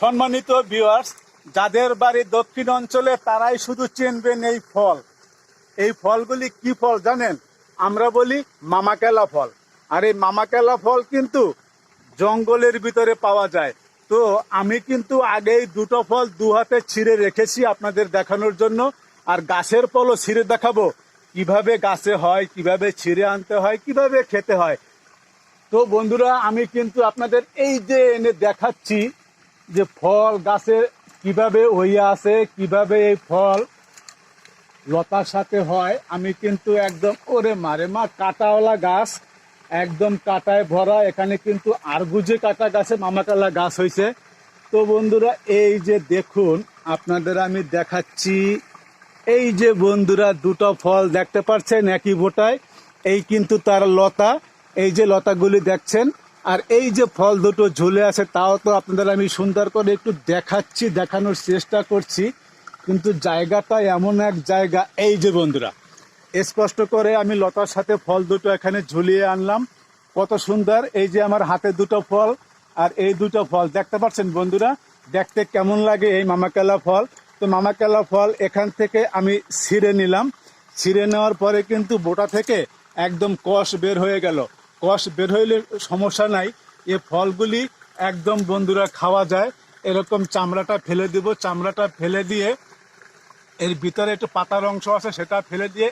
সম্মানিত ভিউয়ার্স যাদের বাড়ি দক্ষিণ অঞ্চলে তারাই শুধু চিনবেন এই ফল। এই ফলগুলি কি ফল জানেন? আমরা বলি মামাকেলা ফল। আর এই মামাকেলা ফল কিন্তু জঙ্গলের ভিতরে পাওয়া যায়। তো আমি কিন্তু আগেই দুটো ফল দু হাতে ছিঁড়ে রেখেছি আপনাদের দেখানোর জন্য। আর গাছের ফলও ছিঁড়ে দেখাবো। কীভাবে গাছে হয়, কীভাবে ছিঁড়ে আনতে হয়, কীভাবে খেতে হয়। তো বন্ধুরা, আমি কিন্তু আপনাদের এই যে এনে দেখাচ্ছি যে ফল গাছে কীভাবে হইয়া আছে, কীভাবে এই ফল লতার সাথে হয়, আমি কিন্তু একদম, ওরে মারে মা, কাটাওয়ালা গাছ, একদম কাটায় ভরা, এখানে কিন্তু আরগুজে কাটা গাছে মামাকালা গাছ হয়েছে তো বন্ধুরা, এই যে দেখুন, আপনাদের আমি দেখাচ্ছি, এই যে বন্ধুরা, দুটো ফল দেখতে পাচ্ছেন একই বোটায়, এই কিন্তু তার লতা, এই যে লতাগুলি দেখছেন আর এই যে ফল দুটো ঝুলে আছে, তাও তো আপনাদের আমি সুন্দর করে একটু দেখাচ্ছি, দেখানোর চেষ্টা করছি। কিন্তু জায়গাটা এমন এক জায়গা। এই যে বন্ধুরা, স্পষ্ট করে আমি লতার সাথে ফল দুটো এখানে ঝুলিয়ে আনলাম। কত সুন্দর, এই যে আমার হাতে দুটো ফল আর এই দুটো ফল। দেখতে পাচ্ছেন বন্ধুরা, দেখতে কেমন লাগে এই মামাকেলা ফল। তো মামাকেলা ফল এখান থেকে আমি ছিঁড়ে নিলাম। ছিঁড়ে নেওয়ার পরে কিন্তু বোটা থেকে একদম কষ বের হয়ে গেল। কষ বের হইলে সমস্যা নাই। এ ফলগুলি একদম বন্ধুরা খাওয়া যায়। এরকম চামড়াটা ফেলে দিব, চামড়াটা ফেলে দিয়ে এর ভিতরে একটু পাতার অংশ আছে, সেটা ফেলে দিয়ে